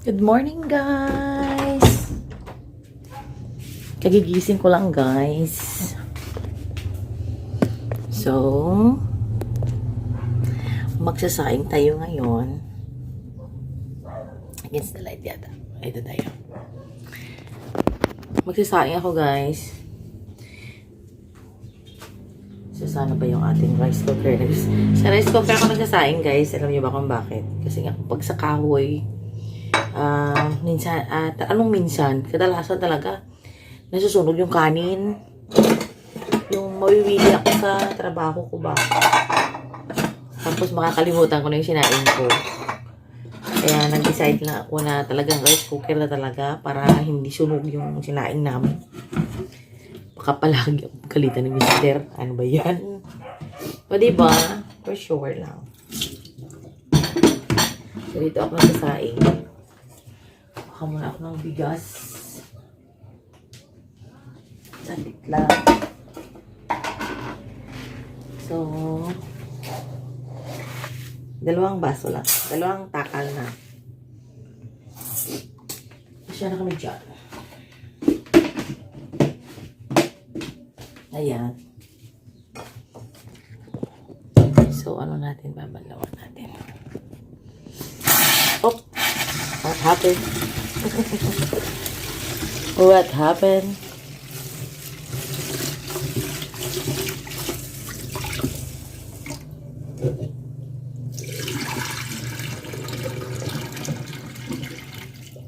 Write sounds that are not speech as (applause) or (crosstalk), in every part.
Good morning, guys! Kagigising ko lang, guys. So, magsasaing tayo ngayon. Against the light yata. Ito tayo. Magsasaing ako, guys. So, sana ba yung ating rice cooker? (laughs) Sa rice cooker ako nagsasaing, guys. Alam niyo ba kung bakit? Kasi nga, pag sa kahoy, ah, minsan, at anong minsan? Kadalasan talaga, nasusunog yung kanin. Yung mawiwili ako sa trabaho ko ba. Tapos makakalimutan ko na yung sinain ko. Kaya nag-decide lang ako na talagang rice cooker na talaga para hindi sunog yung sinain namin. Baka palagi ako kalitan ni Mister. Ano ba yan? O diba? For sure lang. So dito ako nagsasaing. Baka muna ako ng bigas. Sandit lang. So, dalawang baso lang. Dalawang takal na. Siya na kami dyan. Ayan. So, ano natin, babalawan natin. Oh! What happened? What happened?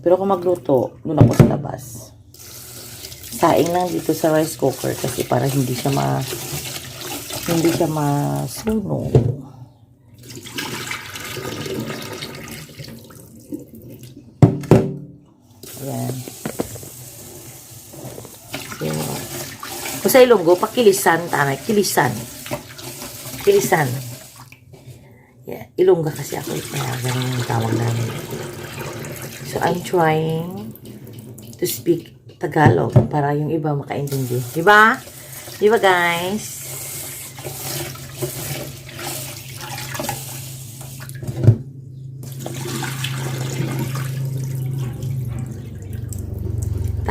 Pero kung magluto, doon ako sa labas. Saing lang dito sa rice cooker kasi para hindi siya ma hindi siya masunog. Ayan. So, kung sa Ilonggo, pakilisan, tanay, kilisan. Kilisan. Yeah, Ilongga kasi ako, kaya ganun yung tawag namin. So, I'm trying to speak Tagalog para yung iba makaintindi. Di ba? Di ba, guys?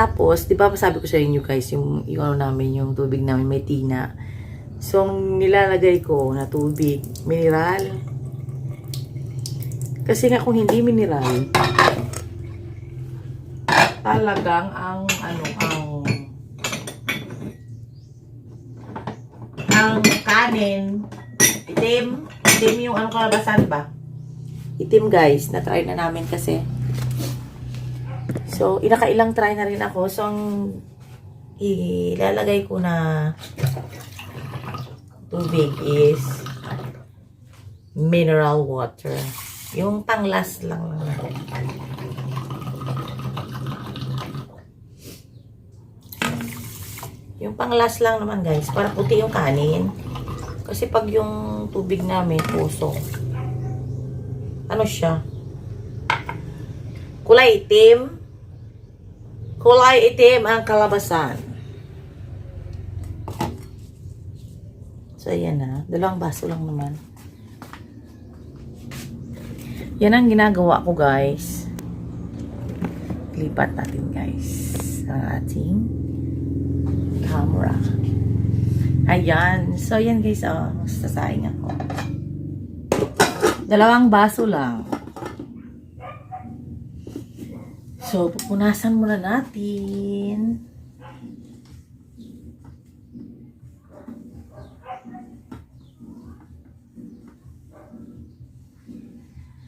Tapos, di ba sabi ko sa inyo guys, yung, yung ano namin, yung tubig namin may tina. So, ang nilalagay ko na tubig, mineral. Kasi nga kung hindi mineral, talagang ang ano ang ang kanin itim itim yung ano kalabasan ba itim guys na try na namin kasi so inakailang try na rin ako so ang ilalagay ko na tubig is mineral water yung pang last lang naman Yung pang last lang naman guys, para puti yung kanin. Kasi pag yung tubig namin puso, ano siya? Kulay itim. Kulay itim ang kalabasan. So, ayan na. Dalawang baso lang naman. Yan ang ginagawa ko guys. Lipat natin guys ang ating camera. Ayan. So, yan guys, oh. Sasaing ako. Dalawang baso lang. So, pupunasan muna natin.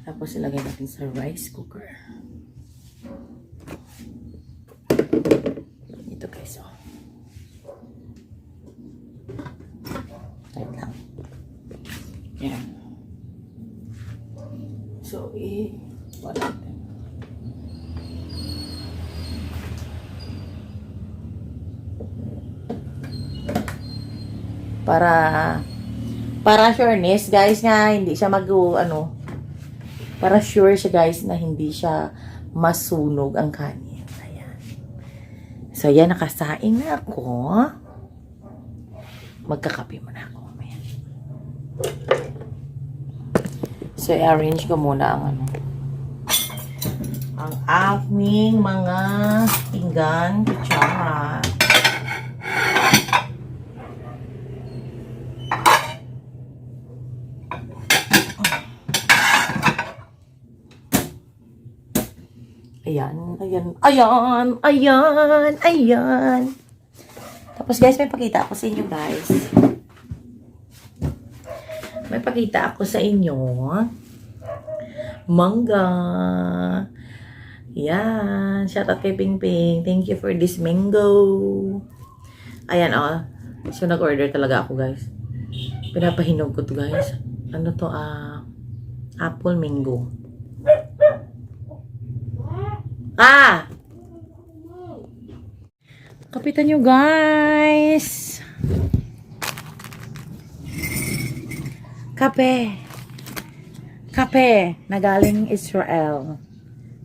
Tapos, ilagay natin sa rice cooker. Ito guys, oh. Lang. Yan. So, eh, wala natin. Para, para sureness, guys, nga, hindi siya mag, ano, para sure siya, guys, na hindi siya masunog ang kanin. Ayan. So, yan, nakasaing na ako magkakape muna ako mamaya. So, i-arrange ko muna ang ano, ang aming mga pinggan, kutsara. Ayan, ayan, ayan, ayan, ayan. Tapos guys, may pakita ako sa inyo guys. May pakita ako sa inyo. Mangga. Yan. Shout out kay Ping Ping. Thank you for this mango. Ayan, oh. So, nag-order talaga ako, guys. Pinapahinog ko to, guys. Ano to, ah, apple mango. Ah! Kapitan nyo, guys. Kape. Kape na galing Israel.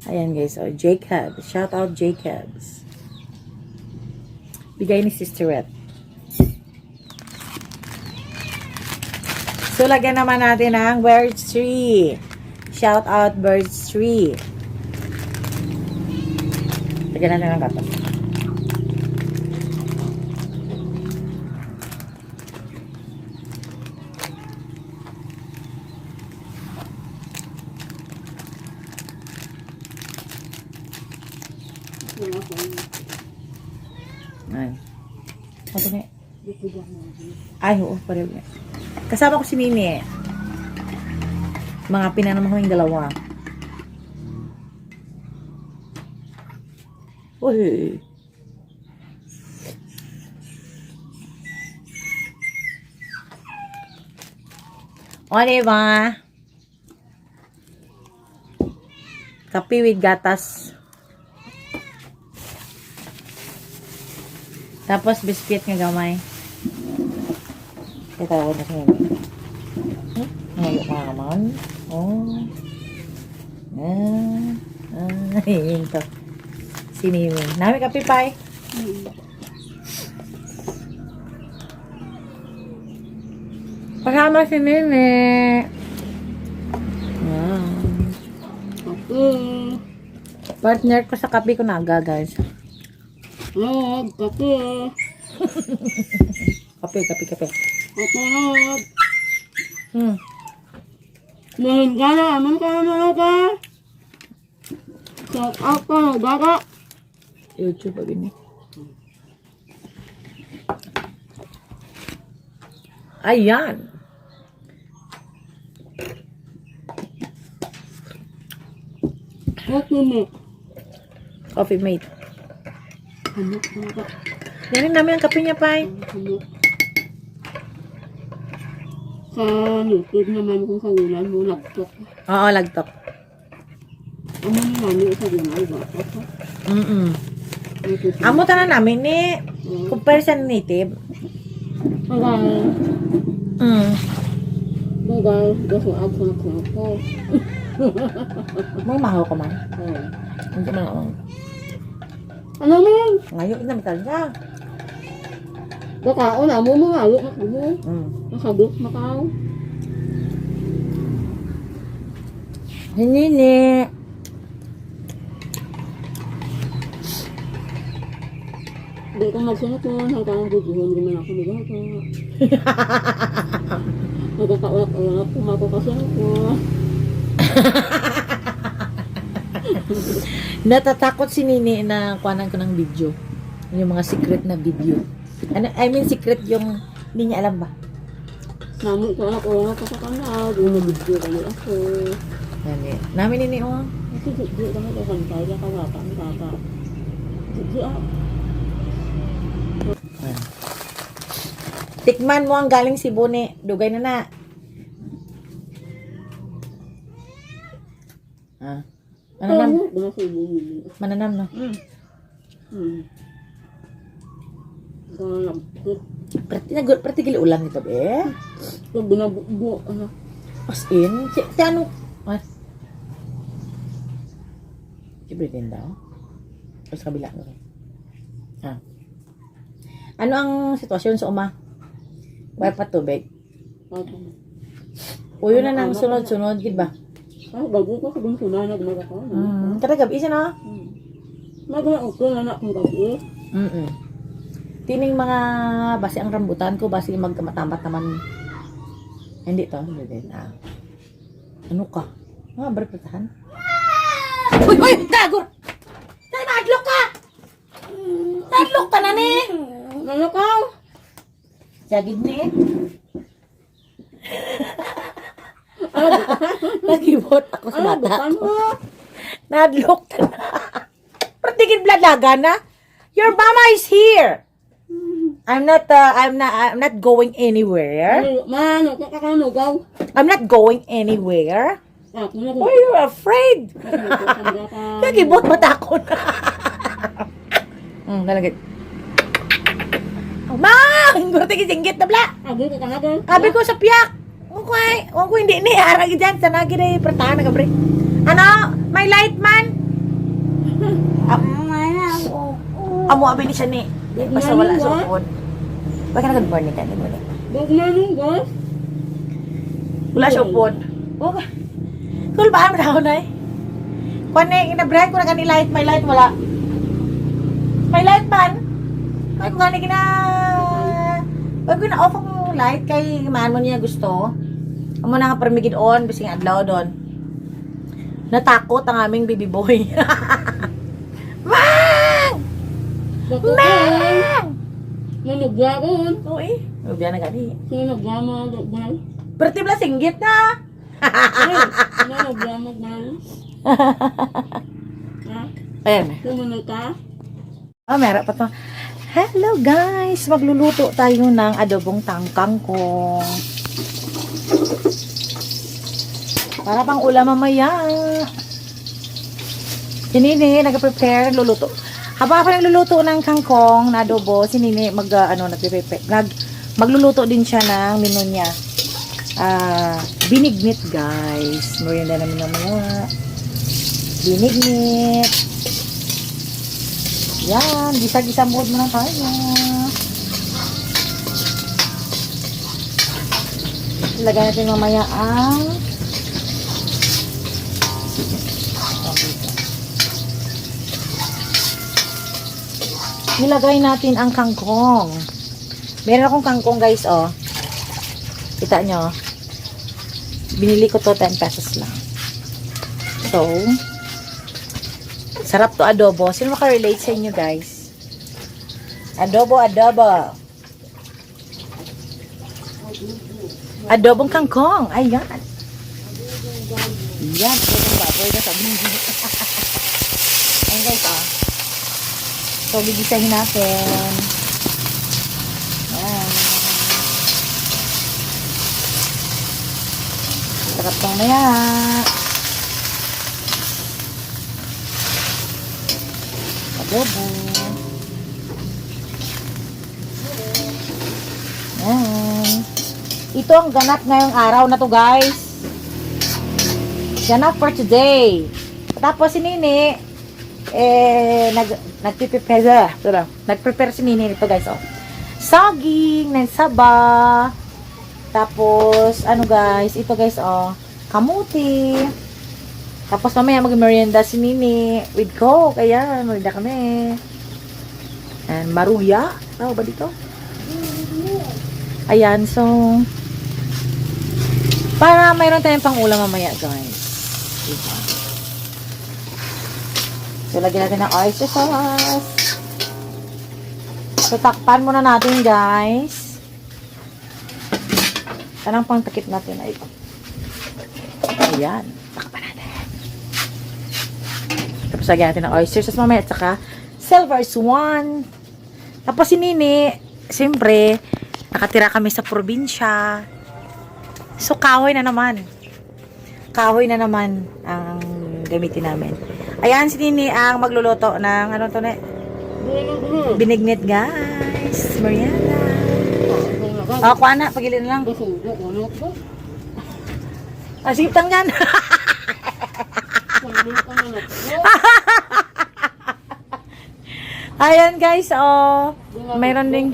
Ayan guys, oh, Jacob. Shout out Jacobs. Bigay ni Sister Red. So, lagyan naman natin ang birds tree. Shout out birds tree. Lagyan natin ang katas. Ay. Ano? Ay, oo, pareho yan. Kasama ko si Mimi eh. Mga pinanamang ko yung dalawa. Uy. O, diba? Kape with gatas. Tapos, biscuit nga gamay. Kaya tawag na siya. Hmm? Ngayon ka naman. Oh. Ah. Ah. (laughs) Yun to. Siniwi. Nami kape pay. Kasama si Nene. Ah. Kape. Partner ko sa kape ko naga, guys. Log, kape. Kape, kape, kape. Kape, log. Hmm. Dahil ka na, aman ka na mga Shout out ka na, gaga. YouTube gini. Ayan. Kape mo. Coffee mate. Ano, gaga. Yan namin ang kape niya, Pai. Ano. Sa YouTube naman kung kagulan mo, laptop. Oo, lagtok. Ano na namin sa bata ka. Mm-mm. Amo tanan namin ni comparison native. Bagay. Mm. Bagay. Gaso ako na ko ako. Mga mahaw ka man. Oh. Hindi man ako. Ano man? Ngayon, inam talaga. Bakao na mo mga alok na mo. Mm. Nakabuk makao. Hinini. Di ko magsunod ko, hanggang guguhon ko man ako magaga. Magkakawak-awak ako, makukasunod ko. Natatakot si Nini na kuhanan ko ng video. Yung mga secret na video. Ano, I mean, secret yung hindi niya alam ba? Namin ko anak ko na di mo video kami ako. Eh. Namin Nini, oh. Kasi di di kami ko kantay na kawata ang tata. Di di ah. Ayan. Tikman mo ang galing Cebu ni. Dugay na na. Ah. Mananam. Ano? Mananam, no? Hmm. Galang. Prati na prati gili ulan nito, be. Pag binabubo, ano. As in, si, si ano? What? Si Britain daw? Sa kabila ko? Ano ang sitwasyon sa uma? Wala pa tubig. Uyo na nang sunod-sunod, gid ba? Ah, bago ko sa bunso na nagmaga ko. Mm, kada gabi siya na. Magawa ko na na kung gabi. Mm Tining mga basi ang rambutan ko, basi magkamatamat naman. Hindi to, hindi din. Ah. Ano ka? Mga berpetahan. Uy, uy, gagor! Madlock ka! Nadlock ka na ni! Nalakaw! Sagid ni eh. Nagibot ako sa ah, bata bukan ko. mo. Nadlock ka na. Pratigin blalaga na. Your mama is here. I'm not, uh, I'm not, I'm not going anywhere. Mano, kakanugaw. I'm not going anywhere. Ah, ako. Why are you afraid? Nagibot mata ko na. (laughs) Hmm, nalagay. Ma! Ang gurti singgit na bla. Abo ko kanagal. Sabi ko sa piyak. Huwag ko ay, ko hindi ni harag dyan. Sa nagi na pratahan na kabre. Ano? May light man? (laughs) Amo abi ni siya ni. Basta wala sa. Huwag ka na good morning ka. Good morning. Bag manong gas. Wala siya upod. Huwag ka. Cool ba? Ano ako na eh? Kung na inabrand ko na gani light, may light, wala. May light man. Ay, kung gani gina... Huwag ko na off ang light kay man mo niya gusto. Amo na nga permigid on, bising adlaw doon. Natakot ang aming baby boy. (laughs) Mang! Mang! Manugwa ko. Oo eh. Ubiyan na gani. Sinugwa mo. Nugwa. Berarti bala singgit na. (laughs) Manugwa (laughs) mo. Ha? Ayan. Kumunod ka? Ah, meron pa to. Hello guys! Magluluto tayo ng adobong tangkang ko. Para pang ulam mamaya. Si Nini, nag-prepare, luluto. Habang ako nagluluto ng kangkong na adobo, si Nini mag, uh, ano, nag-prepare. Nag, magluluto din siya ng menu niya. Ah, binignit guys. Merienda namin mamaya. Binignit. Yan, gisa-gisa mode mo na tayo. Ilagay natin mamaya ang Nilagay natin ang kangkong. Meron akong kangkong guys, oh. Kita nyo. Binili ko to 10 pesos lang. So, Sarap to adobo. Sino makarelate sa inyo, guys? Adobo, adobo. Adobong kangkong. Ayan. Yan. Adobong baboy na sabi. (laughs) Ayan, guys, ah. So, gigisahin natin. Ayan. Sarap tong maya. Adobo. Yan. Ito ang ganap ngayong araw na to guys. Ganap for today. Tapos si Nini, eh, nag, nagpiprepare, ito nagprepare si Nini nito guys, oh. Saging, ng saba, tapos, ano guys, ito guys, oh, kamuti, tapos mamaya mag-merienda si Nini with Coke. Ayan, merienda kami. And maruya. Tawag ba dito? Ayan, so para mayroon tayong pang ulam mamaya, guys. Diba? So, lagyan natin ng oyster sauce. So, takpan muna natin, guys. Anong pang takip natin na ito? Ayan. Takpan. Tapos lagyan natin ng oysters. Tapos mamaya, at saka silver swan. Tapos si Nini, siyempre, nakatira kami sa probinsya. So, kahoy na naman. Kahoy na naman ang gamitin namin. Ayan, si Nini ang magluluto ng, ano to na, binignit guys. Mariana. Oh, kuha na, pagilin na lang. Ah, sige, tanggan. (laughs) Kumunod ka na ko. (laughs) Ayan guys, oh. Mayroon ding,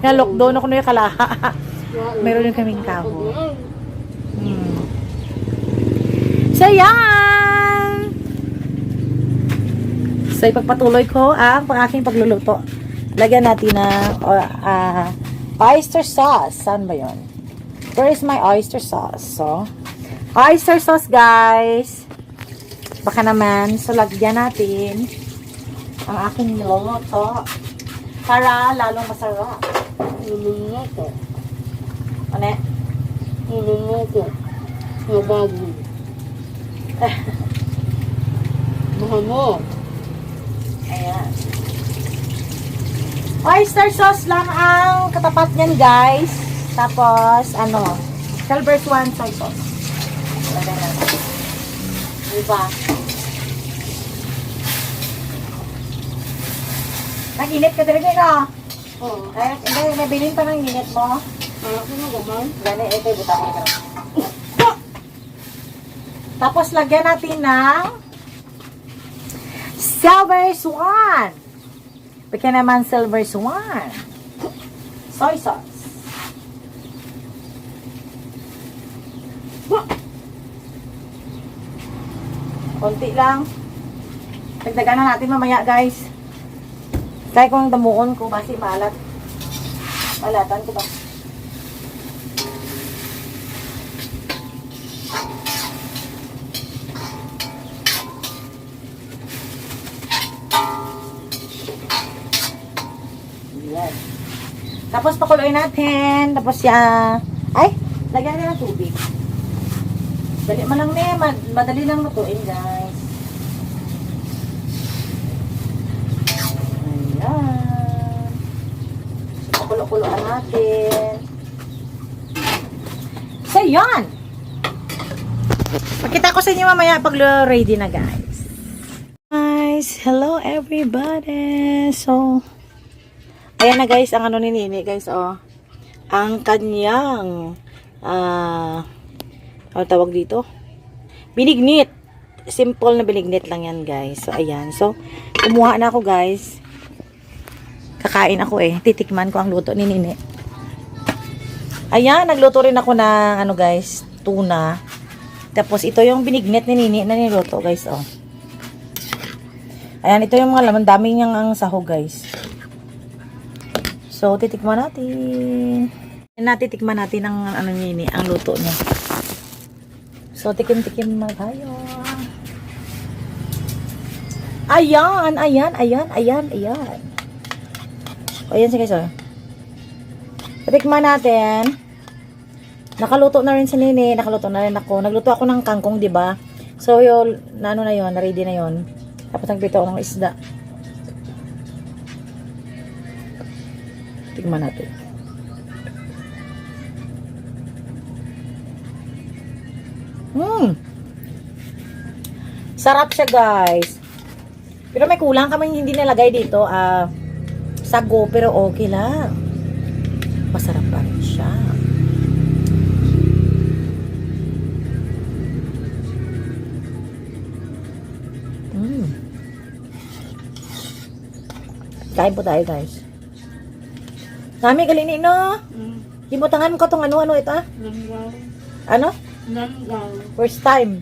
na-lockdown ako na yung kalaha. (laughs) Meron din kaming kahoy. Hmm. So, yan! So, ipagpatuloy ko ang pang aking pagluluto. Lagyan natin ng uh, uh, oyster sauce. Saan ba yun? Where is my oyster sauce? So, oyster sauce, guys. Baka naman, so lagyan natin ang aking niluluto para lalong masarap. Niluluto. Ano eh? Niluluto. Nabago. Mahal (laughs) mo. Ayan. Oyster sauce lang ang katapat niyan, guys. Tapos, ano, silver swan soy sauce. Lagyan natin. Diba? Nag-init ka talaga, no? Oo. Eh, hindi, nabilin pa ng init mo. Anak ko na gaman. Gani, ito, butang ito. Tapos, lagyan natin ng silver swan. Bigyan naman silver swan. Soy sauce. Konti lang. Dagdagan na natin mamaya, guys. Kaya kung damuon ko, basi malat. Malatan ko ba? Yan. Tapos pakuloy natin. Tapos ya Ay, lagyan na ng tubig. Dali mo lang mad madali lang lutuin, guys. Ayan. So, pakulo-kuloan natin. So, yan. Pakita ko sa inyo mamaya pag ready na, guys. Guys, hello everybody. So, Ayan na guys, ang ano ni Nini guys, oh. Ang kanyang, ah, ano tawag dito? Binignit. Simple na binignit lang yan guys. So, ayan. So, kumuha na ako guys. Kakain ako eh. Titikman ko ang luto ni Nini. Ayan, nagluto rin ako ng, ano guys, tuna. Tapos, ito yung binignit ni Nini na niluto guys, oh. Ayan, ito yung mga laman. Daming niyang ang sahog guys. So, titikman natin. Natitikman natin ang ano nini, ang luto niya. So, tikim-tikim na tayo. Ayan, ayan, ayan, ayan, ayan. O, ayan sige, sir. Titikman natin. Nakaluto na rin si Nini, nakaluto na rin ako. Nagluto ako ng kangkong, di ba? So, yun, na ano na yun, na ready na yun. Tapos nagbito ako ng isda. Tignan natin. Hmm. Sarap siya, guys. Pero may kulang kami hindi nilagay dito. Ah, sago, pero okay lang. Masarap pa rin siya. Hmm. Kain po tayo, guys. Nami galini no. Mm. Himutangan ko tong ano ano ito ah. Langgaw. Ano? Langgaw. First time.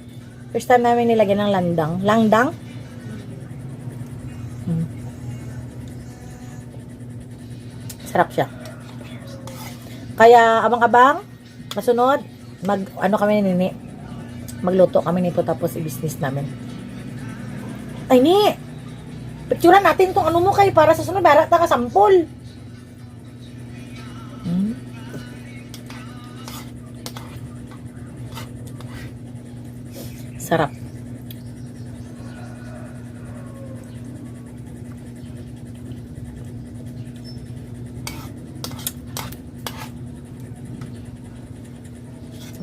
First time namin nilagyan ng landang. Langdang? Hmm. Sarap siya. Kaya abang-abang, masunod, mag ano kami ni Nini. Magluto kami nito tapos i-business namin. Ay ni. Picturean natin tong ano mo kay para sa sunod bara ta ka sampol. Hmm. Sarap.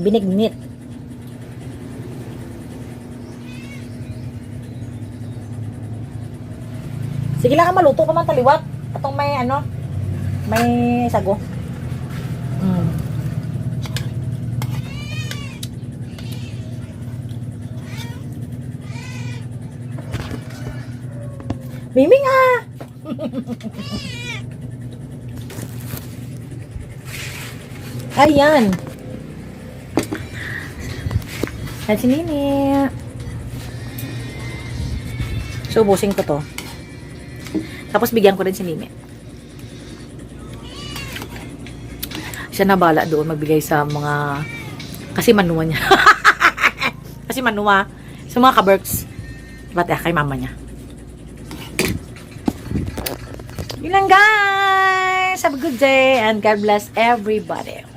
Binignit. Sige lang ka maluto ka man taliwat. Atong may ano, may sago. Mm. Miming ah! (laughs) Ayan. Yan si Nini. So, ubusin ko to. Tapos, bigyan ko rin si Nini. Siya na bala doon magbigay sa mga... Kasi manuwa niya. (laughs) kasi manuwa. Sa mga kaberks. Ba't eh, kay mama niya. Yun lang guys. Have a good day and God bless everybody.